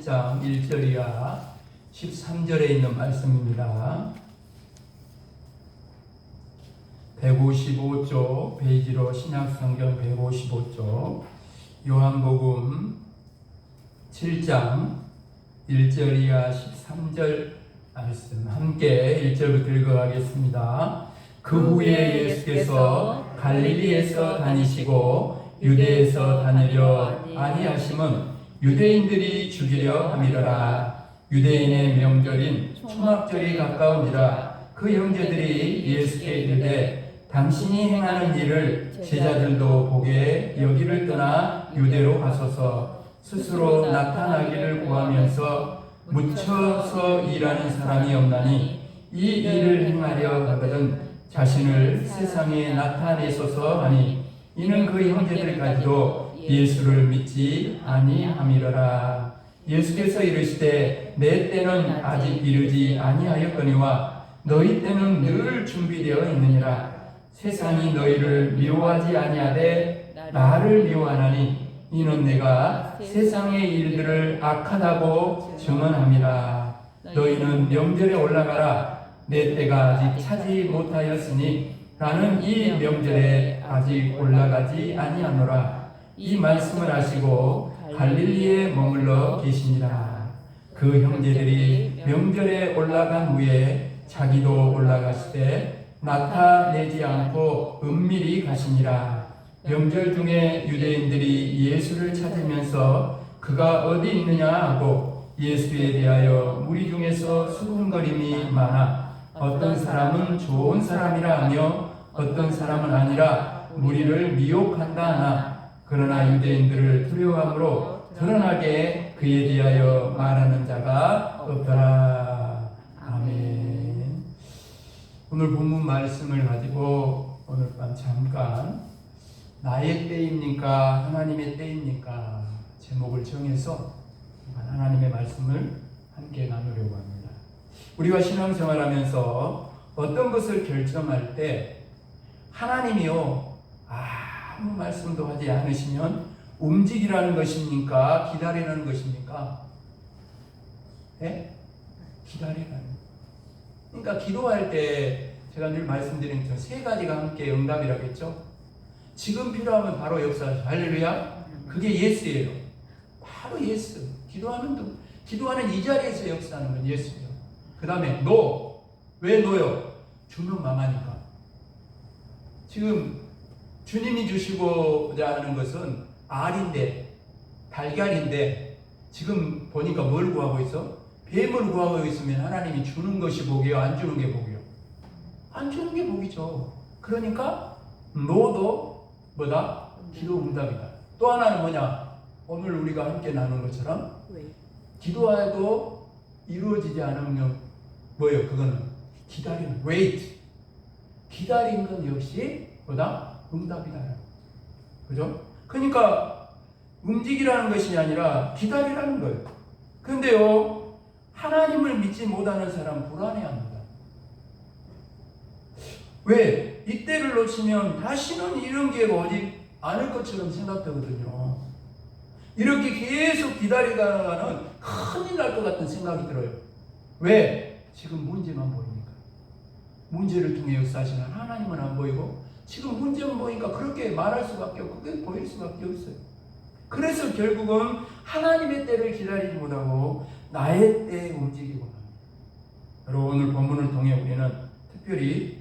7장 1절이야 13절에 있는 말씀입니다. 155쪽 페이지로 신약성경 155쪽 요한복음 7장 1절이야 13절 말씀 함께 1절부터 읽어가겠습니다. 그 후에 예수께서 갈릴리에서 다니시고 유대에서 다니려 아니하심은 유대인들이 죽이려 함이러라. 유대인의 명절인 초막절이 가까운지라 그 형제들이 예수께 이르되 당신이 행하는 일을 제자들도 보게 여기를 떠나 유대로 가소서. 스스로 나타나기를 구하면서 묻혀서 일하는 사람이 없나니 이 일을 행하려 하거든 자신을 세상에 나타내소서 하니 이는 그 형제들까지도 예수를 믿지 아니함이러라. 예수께서 이르시되 내 때는 아직 이르지 아니하였거니와 너희 때는 늘 준비되어 있느니라. 세상이 너희를 미워하지 아니하되 나를 미워하나니 이는 내가 세상의 일들을 악하다고 증언함이라. 너희는 명절에 올라가라. 내 때가 아직 차지 못하였으니 나는 이 명절에 아직 올라가지 아니하노라 이 말씀을 하시고 갈릴리에 머물러 계시니라 그 형제들이 명절에 올라간 후에 자기도 올라가시되 나타내지 않고 은밀히 가시니라 명절 중에 유대인들이 예수를 찾으면서 그가 어디 있느냐 하고 예수에 대하여 무리 중에서 수군거림이 많아 어떤 사람은 좋은 사람이라 하며 어떤 사람은 아니라 무리를 미혹한다 하나 그러나 유대인들을 두려워함으로 드러나게 그에 대하여 말하는 자가 없더라. 아멘. 오늘 본문 말씀을 가지고 오늘 밤 잠깐 나의 때입니까? 하나님의 때입니까? 제목을 정해서 하나님의 말씀을 함께 나누려고 합니다. 우리가 신앙생활 하면서 어떤 것을 결정할 때 하나님이요? 아 무 말씀도 하지 않으시면 움직이라는 것입니까? 기다리라는 것입니까? 예? 기다리라는. 그러니까 기도할 때 제가 늘 말씀드린 것처럼 세 가지가 함께 응답이라겠죠? 지금 필요하면 바로 역사하셔. 할렐루야? 그게 예스예요. 바로 예스. 기도하는, 기도하는 이 자리에서 역사하는 건 예스예요. 그 다음에 노. 왜 노요? 주는 mam하니까. 지금 주님이 주시고자 하는 것은 알인데 달걀인데 지금 보니까 뭘 구하고 있어? 뱀을 구하고 있으면 하나님이 주는 것이 복이요 안 주는 게 복이요? 안 주는 게 복이죠. 그러니까 노도 뭐다? 기도 응답이다. 또 하나는 뭐냐? 오늘 우리가 함께 나눈 것처럼 기도해도 이루어지지 않으면 뭐예요? 그거는 기다리는 wait. 기다린 건 역시 뭐다? 응답이다 그죠? 그러니까 움직이라는 것이 아니라 기다리라는 거예요. 그런데요, 하나님을 믿지 못하는 사람은 불안해합니다. 왜? 이때를 놓치면 다시는 이런 기회가 오지 않을 것처럼 생각되거든요. 이렇게 계속 기다리다가는 큰일 날 것 같은 생각이 들어요. 왜? 지금 문제만 보입니까? 문제를 통해 역사하시는 하나님은 안 보이고 지금 문제만 보니까 그렇게 말할 수밖에 없고 그게 보일 수밖에 없어요. 그래서 결국은 하나님의 때를 기다리지 못하고 나의 때에 움직이고 합니다. 오늘 본문을 통해 우리는 특별히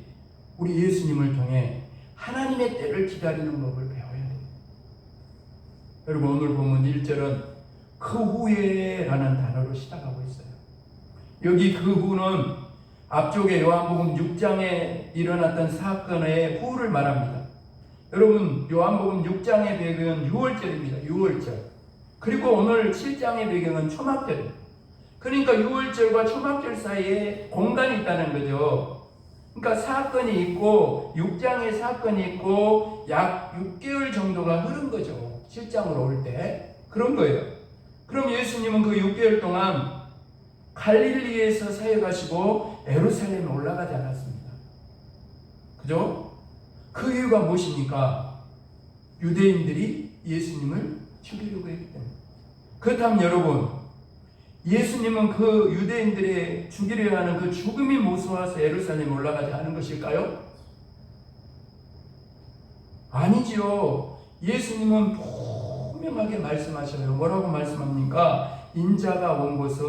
우리 예수님을 통해 하나님의 때를 기다리는 법을 배워야 돼요. 여러분 오늘 본문 1절은 그 후에 라는 단어로 시작하고 있어요. 여기 그 후는 앞쪽에 요한복음 6장에 일어났던 사건의 후를 말합니다. 여러분 요한복음 6장의 배경은 6월절입니다. 6월절. 그리고 오늘 7장의 배경은 초막절입니다. 그러니까 6월절과 초막절 사이에 공간이 있다는 거죠. 그러니까 사건이 있고 6장의 사건이 있고 약 6개월 정도가 흐른 거죠. 7장으로 올 때. 그런 거예요. 그럼 예수님은 그 6개월 동안 갈릴리에서 사역하시고 에루살렘에 올라가지 않았습니다. 그죠? 그 이유가 무엇입니까? 유대인들이 예수님을 죽이려고 했기 때문에. 그렇다면 여러분, 예수님은 그 유대인들의 죽이려 하는 그 죽음이 무서워서 예루살렘에 올라가지 않은 것일까요? 아니지요. 예수님은 분명하게 말씀하셔요. 뭐라고 말씀합니까? 인자가 온 것은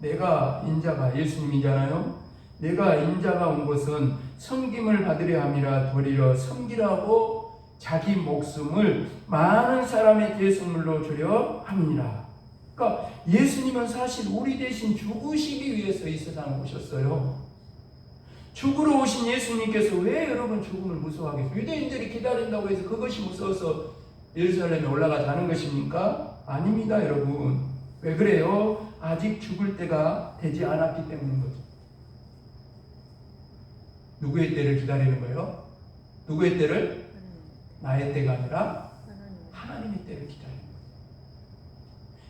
내가 인자가 예수님이잖아요. 내가 인자가 온 것은 섬김을 받으려 함이라 도리어 섬기라고 자기 목숨을 많은 사람의 대속물로 주려 함이라. 그러니까 예수님은 사실 우리 대신 죽으시기 위해서 이 세상에 오셨어요. 죽으러 오신 예수님께서 왜 여러분 죽음을 무서워하겠어요? 유대인들이 기다린다고 해서 그것이 무서워서 예루살렘에 올라가자는 것입니까? 아닙니다, 여러분. 왜 그래요? 아직 죽을 때가 되지 않았기 때문인 거죠. 누구의 때를 기다리는 거예요? 누구의 때를? 나의 때가 아니라 하나님의 때를 기다리는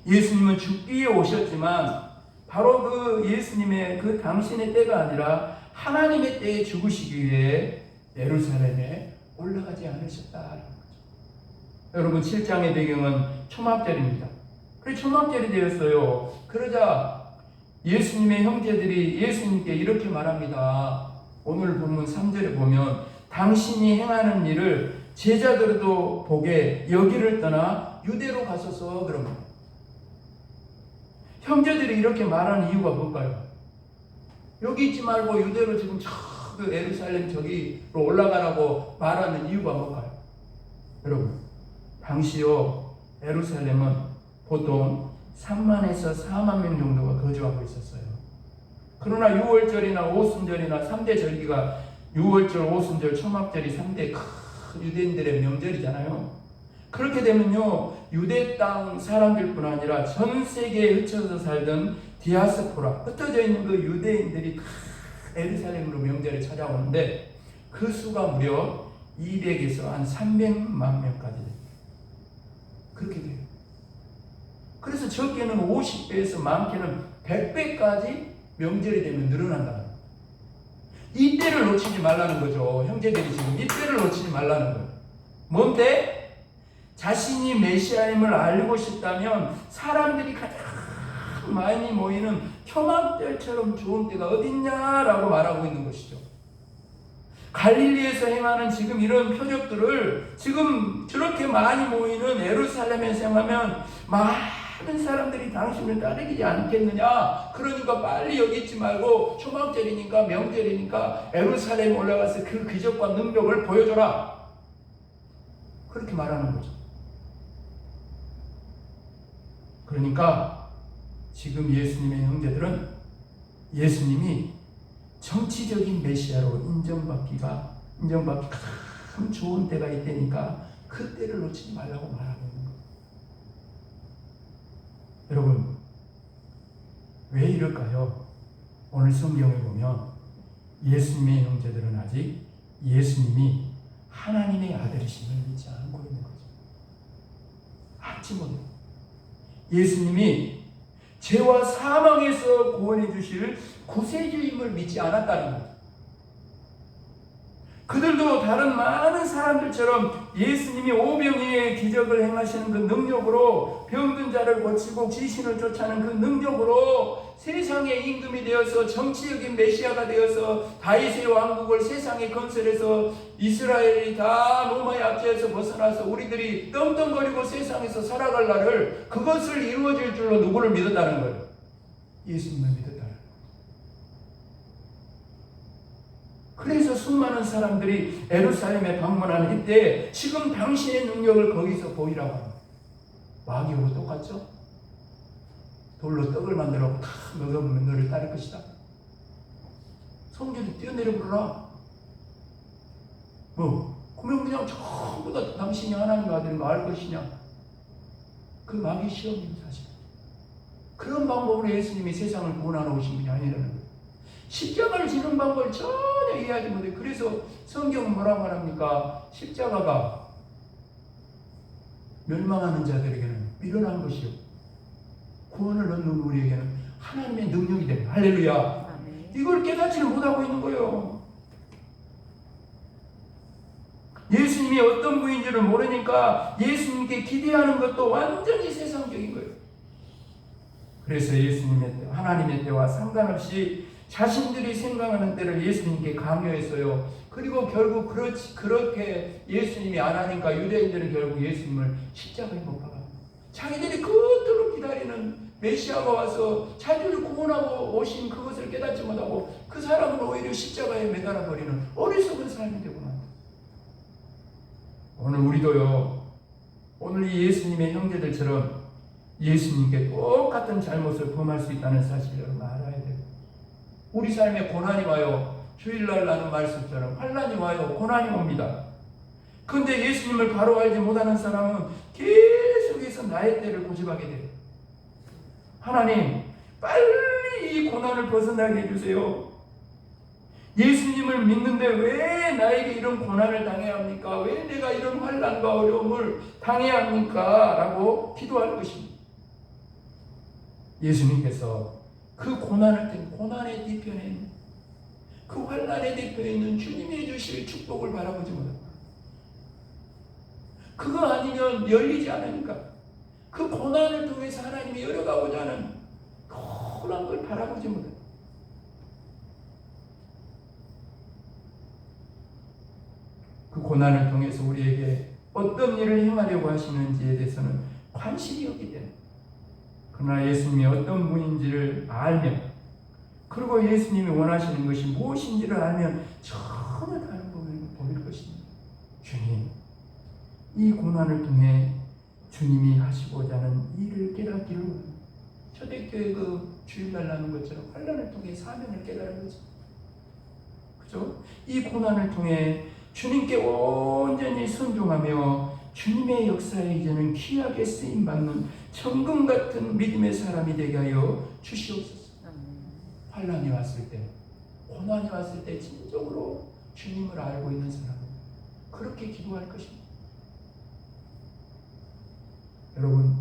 거예요. 예수님은 죽기 위해 오셨지만 바로 그 예수님의 그 당신의 때가 아니라 하나님의 때에 죽으시기 위해 예루살렘에 올라가지 않으셨다는 거죠. 여러분 7장의 배경은 초막절입니다. 그래서 초막절이 되었어요. 그러자 예수님의 형제들이 예수님께 이렇게 말합니다. 오늘 본문 3절에 보면 당신이 행하는 일을 제자들도 보게 여기를 떠나 유대로 가소서 그럽니다. 형제들이 이렇게 말하는 이유가 뭘까요? 여기 있지 말고 유대로 지금 저그 예루살렘 저기로 올라가라고 말하는 이유가 뭘까요? 여러분, 당시요 예루살렘은 보통 3만에서 4만 명 정도가 거주하고 있었어요. 그러나 6월절이나 오순절이나 3대 절기가 6월절, 오순절, 초막절이 3대 큰 유대인들의 명절이잖아요. 그렇게 되면요, 유대 땅 사람들 뿐 아니라 전 세계에 흩어져 살던 디아스포라, 흩어져 있는 그 유대인들이 다 에르살렘으로 명절에 찾아오는데 그 수가 무려 200에서 한 300만 명까지. 그렇게 돼요. 그래서 적게는 50배에서 많게는 100배까지 명절이 되면 늘어난다. 이때를 놓치지 말라는 거죠. 형제들이 지금 이때를 놓치지 말라는 거예요. 뭔데? 자신이 메시아임을 알고 싶다면 사람들이 가장 많이 모이는 초막절처럼 좋은 때가 어딨냐라고 말하고 있는 것이죠. 갈릴리에서 행하는 지금 이런 표적들을 지금 저렇게 많이 모이는 예루살렘에서 행하면 많 은 사람들이 당신을 따르지 않겠느냐. 그러니까 빨리 여기 있지 말고 초막절이니까 명절이니까 예루살렘 올라가서 그 기적과 능력을 보여줘라. 그렇게 말하는 거죠. 그러니까 지금 예수님의 형제들은 예수님이 정치적인 메시아로 인정받기가 인정받기 참 좋은 때가 있다니까 그 때를 놓치지 말라고 있는 거예요. 여러분 왜 이럴까요? 오늘 성경에 보면 예수님의 형제들은 아직 예수님이 하나님의 아들이심을 믿지 않고 있는 거죠. 알지 못해. 예수님이 죄와 사망에서 구원해 주실 구세주임을 믿지 않았다는 거죠. 그들도 다른 많은 사람들처럼 예수님이 오병이의 기적을 행하시는 그 능력으로 병든 자를 고치고 귀신을 쫓아내는 그 능력으로 세상의 임금이 되어서 정치적인 메시아가 되어서 다윗의 왕국을 세상에 건설해서 이스라엘이 다 로마의 압제에서 벗어나서 우리들이 떵떵거리고 세상에서 살아갈 날을 그것을 이루어질 줄로 누구를 믿었다는 거예요? 예수님을 믿었다는 거예요. 그래서 수많은 사람들이 에루살렘에 방문하는 이때 지금 당신의 능력을 거기서 보이라고 합니다. 마귀하고 똑같죠? 돌로 떡을 만들어 다 먹으면 너를 따를 것이다. 성전에 뛰어내려 부르라. 뭐, 그러면 그냥 전부 다 당신이 하나님 아들인 것이냐? 그 마귀 시험이 사실. 그런 방법으로 예수님이 세상을 구원하러 오신 분이 아니라는 거예요. 십자가를 지는 방법을 전혀 이해하지 못해. 그래서 성경은 뭐라고 말합니까? 십자가가 멸망하는 자들에게는 미련한 것이요. 구원을 얻는 우리에게는 하나님의 능력이 됩니다. 할렐루야. 이걸 깨닫지를 못하고 있는 거예요. 예수님이 어떤 분인지를 모르니까 예수님께 기대하는 것도 완전히 세상적인 거예요. 그래서 예수님의 때, 하나님의 때와 상관없이 자신들이 생각하는 때를 예수님께 강요했어요. 그리고 결국 그렇지, 그렇게 예수님이 안 하니까 유대인들은 결국 예수님을 십자가에 못 박아. 자기들이 그토록 기다리는 메시아가 와서 자기를 구원하고 오신 그것을 깨닫지 못하고 그 사람을 오히려 십자가에 매달아 버리는 어리석은 삶이 되고 만 오늘 우리도요. 오늘 이 예수님의 형제들처럼 예수님께 똑같은 잘못을 범할 수 있다는 사실을 돼요. 우리 삶에 고난이 와요. 주일날 나는 말씀처럼 환란이 와요. 고난이 옵니다. 그런데 예수님을 바로 알지 못하는 사람은 계속해서 나의 때를 고집하게 돼요. 하나님, 빨리 이 고난을 벗어나게 해주세요. 예수님을 믿는데 왜 나에게 이런 고난을 당해야 합니까? 왜 내가 이런 환란과 어려움을 당해야 합니까? 라고 기도할 것입니다. 예수님께서 그 고난을 땐 고난의 뒤편에 있는 그 환란의 뒤편에 있는 주님이 주실 축복을 바라보지 못합니다. 그거 아니면 열리지 않으니까 그 고난을 통해서 하나님이 열어가고자 하는 그런 걸 바라보지 못합니다. 그 고난을 통해서 우리에게 어떤 일을 행하려고 하시는지에 대해서는 관심이 없기 때문에 그러나 예수님이 어떤 분인지를 알면 그리고 예수님이 원하시는 것이 무엇인지를 알면 전혀 다른 법을 보일 것입니다. 주님, 이 고난을 통해 주님이 하시고자 하는 일을 원합니다. 초대교회 그 주일날 나는 것처럼 환란을 통해 사명을 깨달은 거죠. 그죠? 이 고난을 통해 주님께 온전히 순종하며 주님의 역사에 이제는 귀하게 쓰임 받는 천금 같은 믿음의 사람이 되게 하여 주시옵소서. 환란이 왔을 때, 고난이 왔을 때 진정으로 주님을 알고 있는 사람 그렇게 기도할 것입니다. 여러분,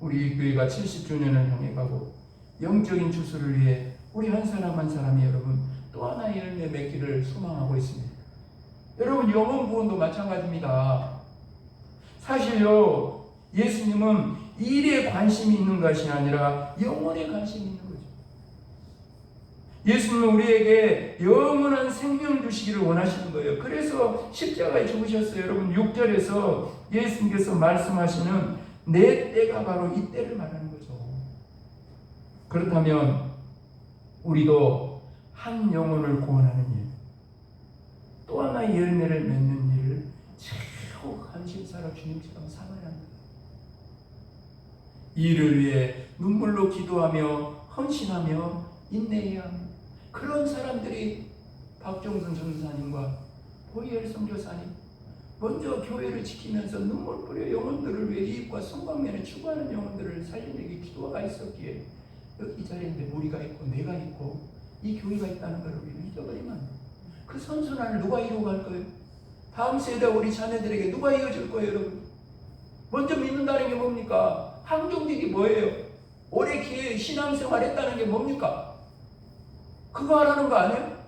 우리 교회가 70주년을 향해 가고 영적인 주수를 위해 우리 한 사람 한 사람이 여러분 또 하나의 열매 맺기를 소망하고 있습니다. 여러분 영혼 구원도 마찬가지입니다. 사실요 예수님은 일에 관심이 있는 것이 아니라 영혼에 관심이 있는 거죠. 예수님은 우리에게 영원한 생명 주시기를 원하시는 거예요. 그래서 십자가에 죽으셨어요. 여러분 6절에서 예수님께서 말씀하시는 내 때가 바로 이 때를 말하는 거죠. 그렇다면 우리도 한 영혼을 구원하는 일, 또 하나의 열매를 맺는 관심사로 주님처럼 삼아야 합니다. 이를 위해 눈물로 기도하며 헌신하며 인내해야 합니다. 그런 사람들이 박종선 전사님과 보이엘 선교사님 먼저 교회를 지키면서 눈물 뿌려 영혼들을 위해 이익과 성광면에 추구하는 영혼들을 살려내기 기도가 있었기에 여기 이 자리인데 우리가 있고 내가 있고 이 교회가 있다는 걸 우리는 잊어버리면. 그 선순환을 누가 이루어갈 거예요? 다음 세대 우리 자녀들에게 누가 이어줄 거예요, 여러분? 먼저 믿는다는 게 뭡니까? 항종직이 뭐예요? 오래 기회 신앙생활 했다는 게 뭡니까? 그거 하라는 거 아니에요?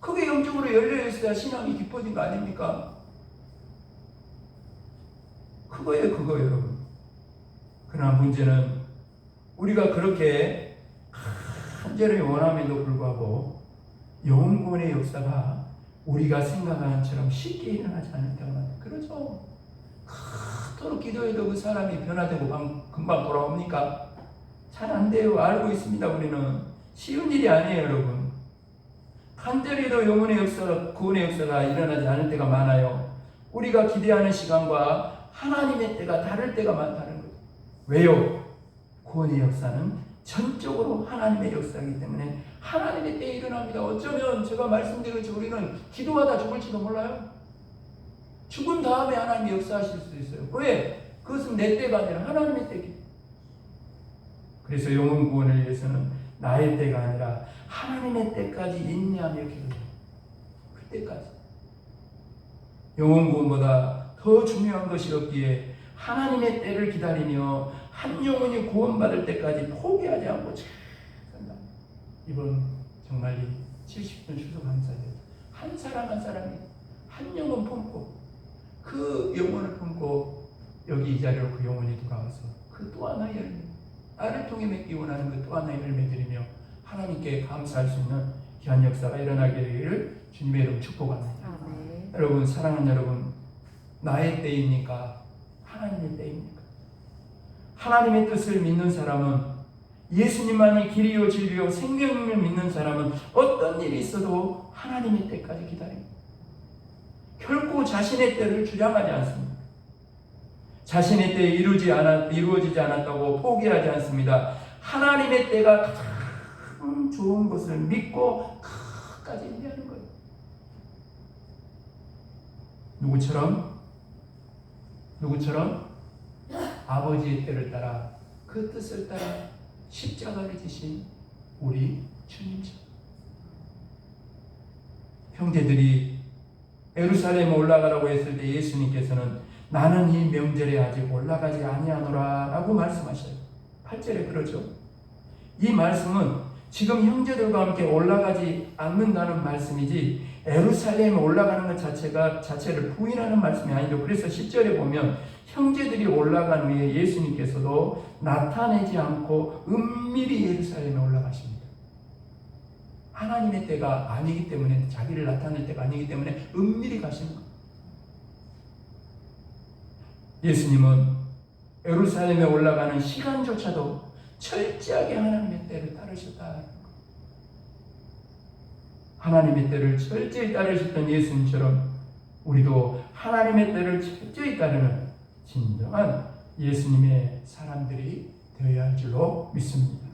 그게 영적으로 열려 있어야 신앙이 깊어진 거 아닙니까? 그거예요, 그거 여러분. 그러나 문제는 우리가 그렇게 간절히 원함에도 불구하고 영혼의 역사가 우리가 생각하는 처럼 쉽게 일어나지 않을 때가. 그렇죠. 그토록 기도해도 그 사람이 변화되고 금방 돌아옵니까? 잘 안 돼요. 알고 있습니다. 우리는 쉬운 일이 아니에요, 여러분. 간절히도 영혼의 역사가 구원의 역사가 일어나지 않을 때가 많아요. 우리가 기대하는 시간과 하나님의 때가 다를 때가 많다는 거죠. 왜요? 구원의 역사는 전적으로 하나님의 역사이기 때문에 하나님의 때에 일어납니다. 어쩌면 제가 말씀드렸죠. 우리는 기도하다 죽을지도 몰라요. 죽은 다음에 하나님이 역사하실 수도 있어요. 왜? 그것은 내 때가 아니라 하나님의 때기. 그래서 영혼 구원을 위해서는 나의 때가 아니라 하나님의 때까지 인내하며 기도해요. 그때까지. 영혼 구원보다 더 중요한 것이 없기에 하나님의 때를 기다리며 한 영혼이 구원받을 때까지 포기하지 않고 잘 산다. 이번 정말 이 70년 추석 감사예요. 한 사람 한 사람이 한 영혼 품고 그 영혼을 품고 여기 이 자리로 그 영혼이 돌아와서 그 또 하나의 열매 나를 통해 맺기 원하는 그 또 하나의 열매들이며 하나님께 감사할 수 있는 귀한 역사가 일어나게 되기를 주님의 이름 축복합니다. 아멘. 여러분 사랑하는 여러분 나의 때입니까? 하나님의 때입니까? 하나님의 뜻을 믿는 사람은 예수님만이 길이요 진리요 생명을 믿는 사람은 어떤 일이 있어도 하나님의 때까지 기다립니다. 결코 자신의 때를 주장하지 않습니다. 자신의 때에 이루지 않았, 이루어지지 않았다고 포기하지 않습니다. 하나님의 때가 가장 좋은 것을 믿고 끝까지 인내하는 거예요. 누구처럼? 누구처럼? 아버지의 때를 따라 그 뜻을 따라 십자가를 지신 우리 주님처럼 형제들이 에루살렘에 올라가라고 했을 때 예수님께서는 나는 이 명절에 아직 올라가지 아니하노라 라고 말씀하셔요. 8절에 그러죠. 이 말씀은 지금 형제들과 함께 올라가지 않는다는 말씀이지 에루살렘에 올라가는 것 자체가 자체를 부인하는 말씀이 아니죠. 그래서 10절에 보면 형제들이 올라간 후에 예수님께서도 나타내지 않고 은밀히 예루살렘에 올라가십니다. 하나님의 때가 아니기 때문에 자기를 나타낼 때가 아니기 때문에 은밀히 가시는 거예요. 예수님은 예루살렘에 올라가는 시간조차도 철저하게 하나님의 때를 따르셨다. 하나님의 때를 철저히 따르셨던 예수님처럼 우리도 하나님의 때를 철저히 따르는 진정한 예수님의 사람들이 되어야 할 줄로 믿습니다.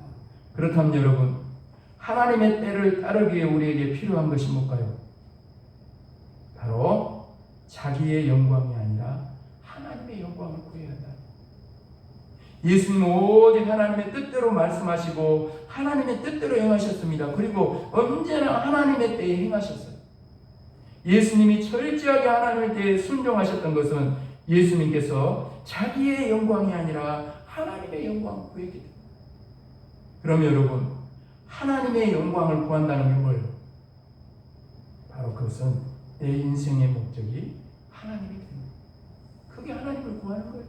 그렇다면 여러분, 하나님의 때를 따르기 위해 우리에게 필요한 것이 뭘까요? 바로 자기의 영광이 아니라 하나님의 영광을 구해야 한다. 예수님은 오직 하나님의 뜻대로 말씀하시고 하나님의 뜻대로 행하셨습니다. 그리고 언제나 하나님의 때에 행하셨어요. 예수님이 철저하게 하나님의 때에 순종하셨던 것은 예수님께서 자기의 영광이 아니라 하나님의 영광을 구했기 때문에. 그럼 여러분, 하나님의 영광을 구한다는 게 뭐예요? 바로 그것은 내 인생의 목적이 하나님이 거예요. 그게 하나님을 구하는 거예요.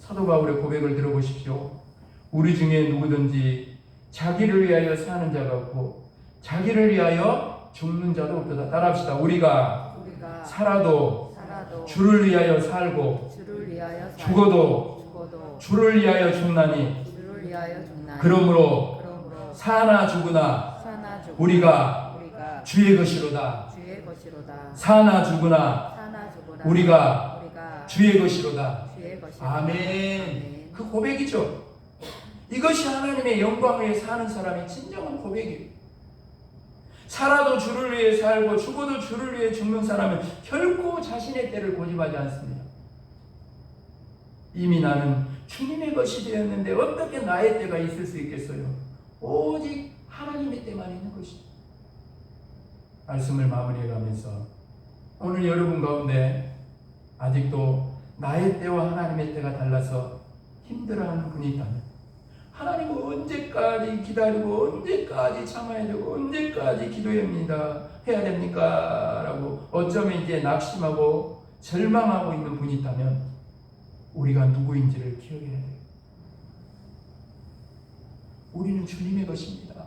사도 바울의 고백을 들어보십시오. 우리 중에 누구든지 자기를 위하여 사는 자가 없고 자기를 위하여 죽는 자도 없다. 따라합시다. 우리가 우리가 살아도 살아도 주를 위하여 살고 주를 위하여 죽어도 죽어도 주를 위하여 죽나니 주를 위하여 죽나니 그러므로 그러므로 사나 죽으나 사나 죽으나 우리가 우리가 주의 것이로다. 주의 것이로다 사나 죽으나 사나 죽으나 우리가 우리가 주의 것이로다. 주의 것이로다 아멘. 그 고백이죠. 이것이 하나님의 영광을 사는 사람의 진정한 고백이에요. 살아도 주를 위해 살고 죽어도 주를 위해 죽는 사람은 결코 자신의 때를 고집하지 않습니다. 이미 나는 주님의 것이 되었는데 어떻게 나의 때가 있을 수 있겠어요? 오직 하나님의 때만 있는 것이죠. 말씀을 마무리해 가면서 오늘 여러분 가운데 아직도 나의 때와 하나님의 때가 달라서 힘들어하는 분이 있다면 하나님은 언제까지 기다리고 언제까지 참아야 되고 언제까지 기도합니다 해야 됩니까? 라고 어쩌면 이제 낙심하고 절망하고 있는 분이 있다면 우리가 누구인지를 기억해야 돼요. 우리는 주님의 것입니다.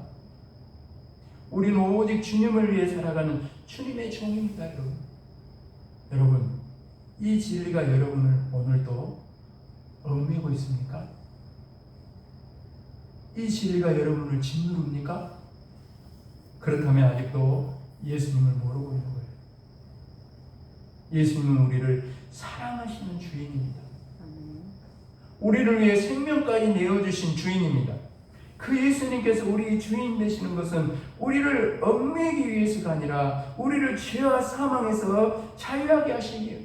우리는 오직 주님을 위해 살아가는 주님의 종입니다, 여러분. 여러분, 이 진리가 여러분을 오늘도 얽매고 있습니까? 이 진리가 여러분을 짓누릅니까? 그렇다면 아직도 예수님을 모르고 있는 거예요. 예수님은 우리를 사랑하시는 주인입니다. 우리를 위해 생명까지 내어주신 주인입니다. 그 예수님께서 우리 주인 되시는 것은 우리를 얽매기 위해서가 아니라 우리를 죄와 사망에서 자유하게 하시기에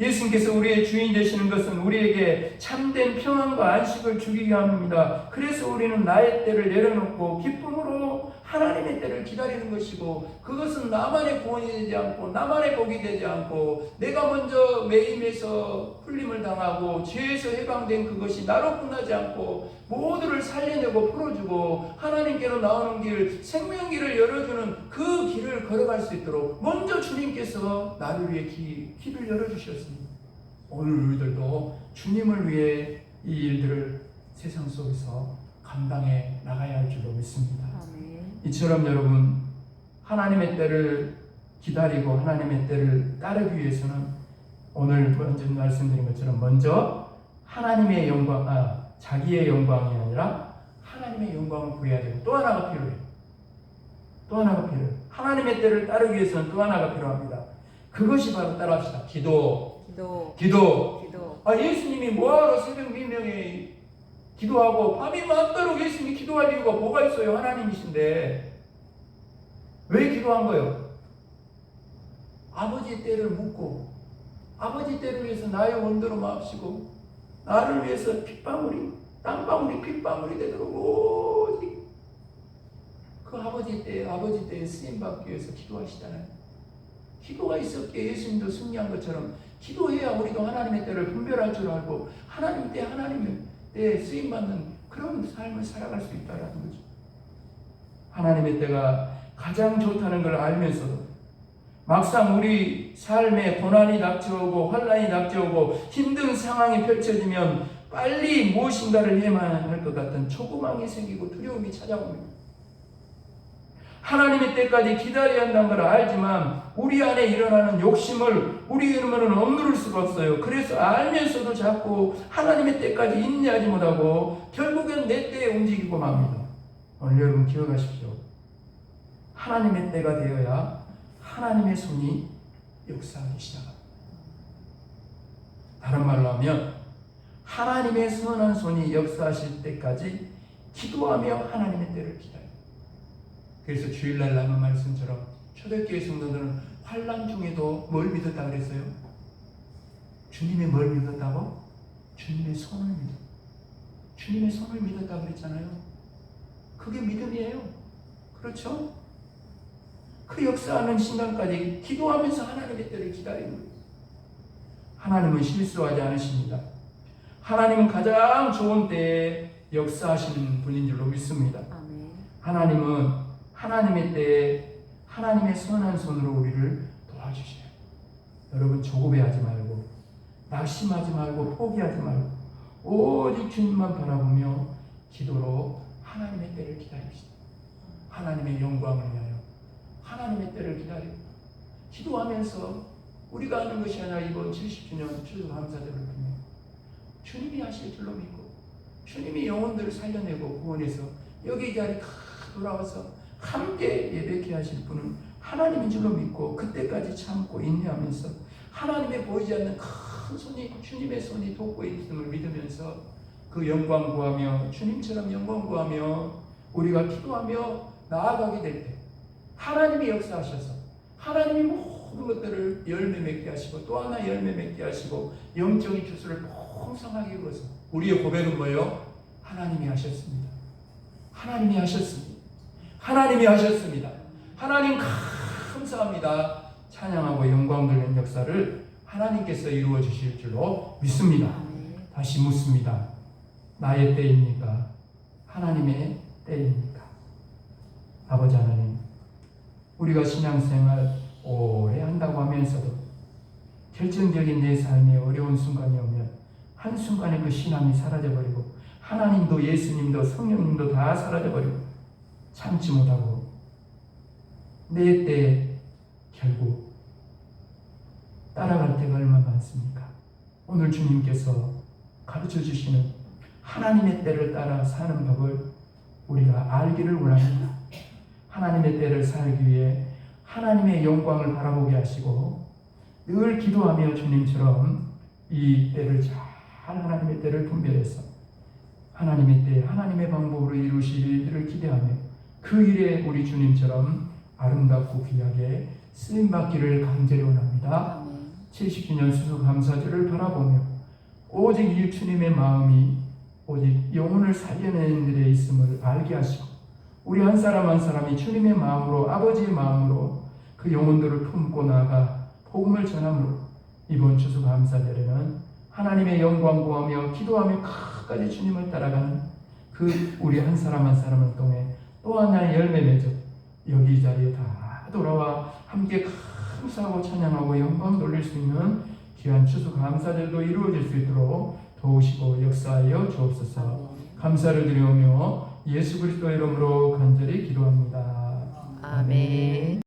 예수님께서 우리의 주인 되시는 것은 우리에게 참된 평안과 안식을 주기 위함입니다. 그래서 우리는 나의 때를 내려놓고 기쁨으로 하나님의 때를 기다리는 것이고 그것은 나만의 구원이 되지 않고 나만의 복이 되지 않고 내가 먼저 매임에서 풀림을 당하고 죄에서 해방된 그것이 나로 끝나지 않고 모두를 살려내고 풀어주고 하나님께로 나오는 길 생명길을 열어주는 그 길을 걸어갈 수 있도록 먼저 주님께서 나를 위해 기, 길을 열어주셨습니다. 오늘 우리들도 주님을 위해 이 일들을 세상 속에서 감당해 나가야 할 줄로 믿습니다. 이처럼 여러분 하나님의 때를 기다리고 하나님의 때를 따르기 위해서는 오늘 먼저 말씀드린 것처럼 먼저 하나님의 영광, 아, 자기의 영광이 아니라 하나님의 영광을 구해야 되고 또 하나가 필요해요. 또 하나가 필요해요. 하나님의 때를 따르기 위해서는 또 하나가 필요합니다. 그것이 바로 따라합시다. 기도, 기도, 기도. 기도. 아 예수님이 뭐하러 새벽 미명에 기도하고 밤이 맞도록 예수님이 기도할 이유가 뭐가 있어요? 하나님이신데 왜 기도한 거예요? 아버지 때를 묻고 아버지 때를 위해서 나의 원도로 마시고 나를 위해서 핏방울이 땅방울이 핏방울이 되도록 오직 그 아버지 때 아버지 때에 쓰임 받기 위해서 기도하시잖아요. 기도가 있었기에 예수님도 승리한 것처럼 기도해야 우리도 하나님의 때를 분별할 줄 알고 하나님 때 하나님의 때에 쓰임 받는 그런 삶을 살아갈 수 있다라는 거죠. 하나님의 때가 가장 좋다는 걸 알면서도 막상 우리 삶에 고난이 닥쳐오고 환란이 닥쳐오고 힘든 상황이 펼쳐지면 빨리 무엇인가를 해야만 할 것 같은 초구망이 생기고 두려움이 찾아옵니다. 하나님의 때까지 기다려야 한다는 걸 알지만 우리 안에 일어나는 욕심을 우리 이름으로는 억누를 수가 없어요. 그래서 알면서도 자꾸 하나님의 때까지 인내하지 못하고 결국엔 내 때에 움직이고 맙니다. 오늘 여러분 기억하십시오. 하나님의 때가 되어야 하나님의 손이 역사하기 시작합니다. 다른 말로 하면 하나님의 선한 손이 역사하실 때까지 기도하며 하나님의 때를 기다려. 그래서 주일날 나눈 말씀처럼 초대교회 성도들은 환란 중에도 뭘 믿었다 그랬어요? 주님의 뭘 믿었다고? 주님의 손을 믿어. 주님의 손을 믿었다 그랬잖아요. 그게 믿음이에요. 그렇죠? 그 역사하는 순간까지 기도하면서 하나님의 때를 기다리는 거예요. 하나님은 실수하지 않으십니다. 하나님은 가장 좋은 때에 역사하시는 분인 줄로 믿습니다. 하나님은 하나님의 때에 하나님의 선한 손으로 우리를 도와주셔요. 여러분 조급해하지 말고 낙심하지 말고 포기하지 말고 오직 주님만 바라보며 기도로 하나님의 때를 기다립시다. 하나님의 영광을 위하여 하나님의 때를 기다리고 기도하면서 우리가 하는 것이 아니라 이번 70주년 추수 감사절을 통해 주님이 하실 줄로 믿고 주님이 영혼들을 살려내고 구원해서 여기 이 자리 다 돌아와서 함께 예배케 하실 분은 하나님인 줄로 믿고 그때까지 참고 인내하면서 하나님의 보이지 않는 큰 손이 주님의 손이 돕고 있음을 믿으면서 그 영광 구하며 주님처럼 영광 구하며 우리가 기도하며 나아가게 될 때 하나님이 역사하셔서 하나님이 모든 것들을 열매 맺게 하시고 또 하나 열매 맺게 하시고 영적인 주수를 풍성하게 이루어서 우리의 고백은 뭐예요? 하나님이 하셨습니다. 하나님이 하셨습니다. 하나님이 하셨습니다. 하나님 감사합니다. 찬양하고 영광 돌리는 역사를 하나님께서 이루어 주실 줄로 믿습니다. 다시 묻습니다. 나의 때입니까? 하나님의 때입니까? 아버지 하나님, 우리가 신앙생활 오래 한다고 하면서도 결정적인 내 삶에 어려운 순간이 오면 한순간에 그 신앙이 사라져버리고 하나님도 예수님도 성령님도 다 사라져버리고 참지 못하고 내 때에 결국 따라갈 때가 얼마나 많습니까? 오늘 주님께서 가르쳐 주시는 하나님의 때를 따라 사는 법을 우리가 알기를 원합니다. 하나님의 때를 살기 위해 하나님의 영광을 바라보게 하시고 늘 기도하며 주님처럼 이 때를 잘 하나님의 때를 분별해서 하나님의 때 하나님의 방법으로 이루실 일들을 기대하며 그 일에 우리 주님처럼 아름답고 귀하게 쓰임 받기를 간절히 원합니다. 아멘. 70주년 수수 감사절을 바라보며 오직 이 주님의 마음이 오직 영혼을 살려내는 일에 있음을 알게 하시고 우리 한 사람 한 사람이 주님의 마음으로 아버지의 마음으로 그 영혼들을 품고 나가 복음을 전함으로 이번 추수 감사절에는 하나님의 영광 구하며 기도하며 끝까지 주님을 따라가는 그 우리 한 사람 한 사람을 통해 또 하나의 열매 맺어 여기 이 자리에 다 돌아와 함께 감사하고 찬양하고 영광 돌릴 수 있는 귀한 추수 감사절도 이루어질 수 있도록 도우시고 역사하여 주옵소서. 감사를 드리오며 예수 그리스도 이름으로 간절히 기도합니다. 아멘.